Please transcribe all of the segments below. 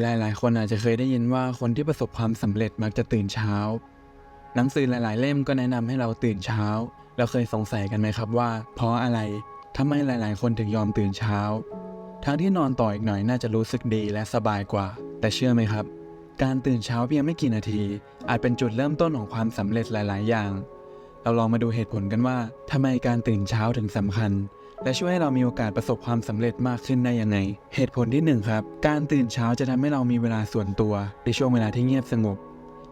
หลายๆ คนอาจจะเคยได้ยินว่าคนที่ประสบความสำเร็จมักจะตื่นเช้า หนังสือหลาย ๆ เล่มก็แนะนำให้เราตื่นเช้า เราเคยสงสัยกันไหมครับว่า เพราะอะไรทำไมหลาย ๆ คนถึงยอมตื่นเช้า ทั้งที่นอนต่ออีกหน่อยน่าจะรู้สึกดีและสบายกว่า แต่เชื่อไหมครับ การตื่นเช้าเพียงไม่กี่นาที อาจเป็นจุดเริ่มต้นของความสำเร็จหลาย ๆ อย่าง เราลองมาดูเหตุผลกันว่าทำไมการตื่นเช้าถึงสำคัญ และช่วยให้เรามีโอกาสประสบความสำเร็จมากขึ้นได้ยังไง เหตุผลที่หนึ่งครับการตื่นเช้าจะทำให้เรามีเวลาส่วนตัวในช่วงเวลาที่เงียบสงบ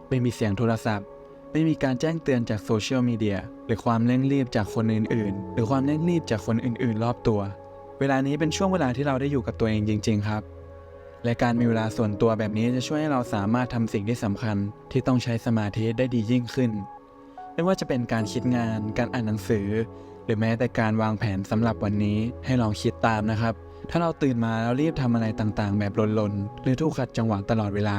ไม่มีเสียงโทรศัพท์ ไม่มีการแจ้งเตือนจากโซเชียลมีเดียหรือความเร่งรีบจากคนอื่นๆ หรือความเร่งรีบจากคนอื่นๆ รอบตัว เวลานี้เป็นช่วงเวลาที่เราได้อยู่กับตัวเองจริง ๆ ครับและการมีเวลาส่วนตัวแบบนี้จะช่วยให้เราสามารถทำสิ่งที่สำคัญที่ต้องใช้สมาธิได้ดียิ่งขึ้น ไม่ว่าจะเป็นการคิดงาน การอ่านหนังสือ หรือแม้แต่การวางแผนสำหรับวันนี้ให้ลองคิดตามนะครับ ถ้าเราตื่นมาแล้วรีบทำอะไรต่างๆ แบบลนๆ หรือทุกขัดจังหวะตลอดเวลา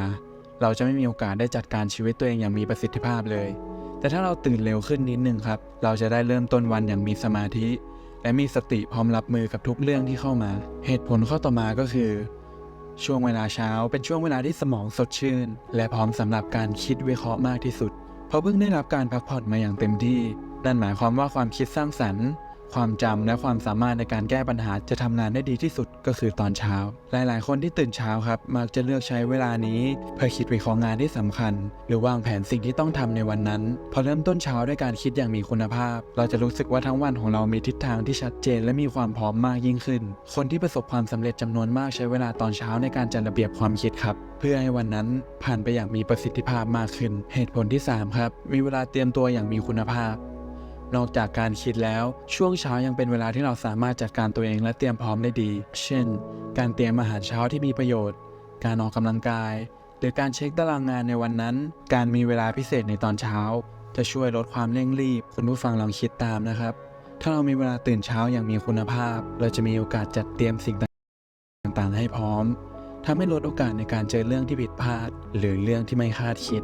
เราจะไม่มีโอกาสได้จัดการชีวิตตัวเองอย่างมีประสิทธิภาพเลย แต่ถ้าเราตื่นเร็วขึ้นนิดนึงครับ เราจะได้เริ่มต้นวันอย่างมีสมาธิ และมีสติพร้อมรับมือกับทุกเรื่องที่เข้ามา เหตุผลข้อต่อมาก็คือช่วงเวลาเช้าเป็นช่วงเวลาที่สมองสดชื่น และพร้อมสำหรับการคิดวิเคราะห์มากที่สุด เพราะเพิ่งได้รับการพักผ่อนมาอย่างเต็มที่นั่นหมายความว่าความคิดสร้างสรรค์ ความจำและความสามารถในการแก้ปัญหาจะทำงานได้ดีที่สุดก็คือตอนเช้า หลาย ๆ คนที่ตื่นเช้าครับ มักจะเลือกใช้เวลานี้ เพื่อคิดวิเคราะห์งานที่สำคัญ หรือวางแผนสิ่งที่ต้องทำในวันนั้น พอเริ่มต้นเช้าด้วยการคิดอย่างมีคุณภาพ เราจะรู้สึกว่าทั้งวันของเรามีทิศทางที่ชัดเจน และมีความพร้อมมากยิ่งขึ้น คนที่ประสบความสำเร็จจำนวนมากใช้เวลาตอนเช้าในการจัดระเบียบความคิดครับเพื่อให้วันนั้นผ่านไปอย่างมีประสิทธิภาพมากขึ้น เหตุผลที่สามครับ มีเวลาเตรียมตัวอย่างมีคุณภาพ นอกจากการคิดแล้ว ช่วงเช้ายังเป็นเวลาที่เราสามารถจัดการตัวเองและเตรียมพร้อมได้ดี เช่น การเตรียมอาหารเช้าที่มีประโยชน์ การออกกำลังกาย หรือการเช็คตารางงานในวันนั้น การมีเวลาพิเศษในตอนเช้า จะช่วยลดความเร่งรีบ คุณผู้ฟังลองคิดตามนะครับ ถ้าเรามีเวลาตื่นเช้าอย่างมีคุณภาพ เราจะมีโอกาสจัดเตรียมสิ่งต่างๆ ให้พร้อมทำให้ลดโอกาสในการเจอเรื่องที่ผิดพลาด หรือเรื่องที่ไม่คาดคิด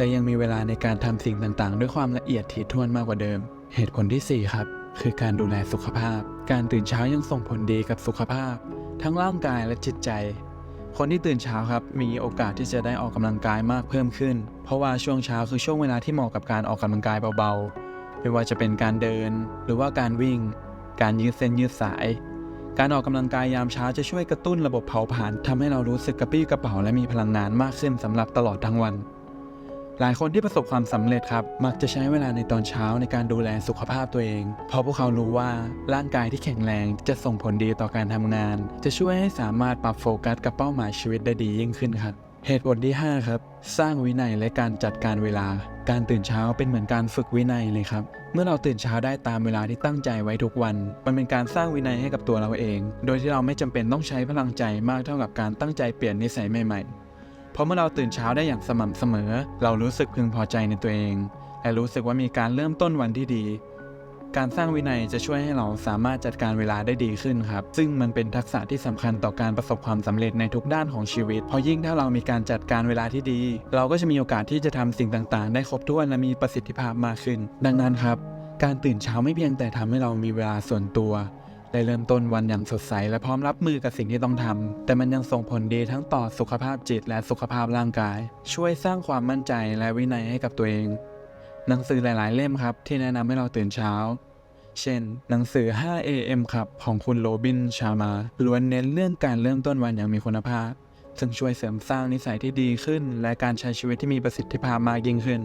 และยังมีเวลาในการทำสิ่งต่างๆ ด้วยความละเอียดถี่ถ้วนมากกว่าเดิม เหตุผลที่ 4 ครับ คือการดูแลสุขภาพ การตื่นเช้ายังส่งผลดีกับสุขภาพ ทั้งร่างกายและจิตใจ คนที่ตื่นเช้าครับมีโอกาสที่จะได้ออกกำลังกายมากเพิ่มขึ้น เพราะว่าช่วงเช้าคือช่วงเวลาที่เหมาะกับการออกกำลังกายเบาๆ ไม่ว่าจะเป็นการเดิน หรือว่าการวิ่ง การยืดเส้นยืดสาย การออกกำลังกายยามเช้าจะช่วยกระตุ้นระบบเผาผลาญทำให้เรารู้สึกกระปรี้กระเป๋าและมีพลังงานมากขึ้นสำหรับตลอดทั้งวัน หลายคนที่ประสบความสำเร็จครับ มักจะใช้เวลาในตอนเช้าในการดูแลสุขภาพตัวเอง เพราะพวกเขารู้ว่าร่างกายที่แข็งแรงจะส่งผลดีต่อการทำงาน จะช่วยให้สามารถปรับโฟกัสกับเป้าหมายชีวิตได้ดียิ่งขึ้นครับเหตุผลที่ 5 ครับ สร้างวินัยและการจัดการเวลา การตื่นเช้าเป็นเหมือนการฝึกวินัยเลยครับ เมื่อเราตื่นเช้าได้ตามเวลาที่ตั้งใจไว้ทุกวัน มันเป็นการสร้างวินัยให้กับตัวเราเอง โดยที่เราไม่จำเป็นต้องใช้พลังใจมากเท่ากับการตั้งใจเปลี่ยนนิสัยใหม่ ๆ เพราะเมื่อเราตื่นเช้าได้อย่างสม่ำเสมอ เรารู้สึกพึงพอใจในตัวเอง และรู้สึกว่ามีการเริ่มต้นวันที่ดี การสร้างวินัยจะช่วยให้เราสามารถจัดการเวลาได้ดีขึ้นครับ ซึ่งมันเป็นทักษะที่สำคัญต่อการประสบความสำเร็จในทุกด้านของชีวิต เพราะยิ่งถ้าเรามีการจัดการเวลาที่ดี เราก็จะมีโอกาสที่จะทำสิ่งต่างๆ ได้ครบถ้วนและมีประสิทธิภาพมากขึ้น ดังนั้นครับ การตื่นเช้าไม่เพียงแต่ทำให้เรามีเวลาส่วนตัว ได้เริ่มต้นวันอย่างสดใสและพร้อมรับมือกับสิ่งที่ต้องทำแต่มันยังส่งผลดีทั้งต่อสุขภาพจิตและสุขภาพร่างกาย ช่วยสร้างความมั่นใจและวินัยให้กับตัวเอง หนังสือหลาย ๆ เล่มครับ ที่แนะนำให้เราตื่นเช้า เช่น หนังสือ 5 AM ครับของคุณโรบิน ชามาล้วนเน้นเรื่องการเริ่มต้นวันอย่างมีคุณภาพ ซึ่งช่วยเสริมสร้างนิสัยที่ดีขึ้น และการใช้ชีวิตที่มีประสิทธิภาพมากยิ่งขึ้น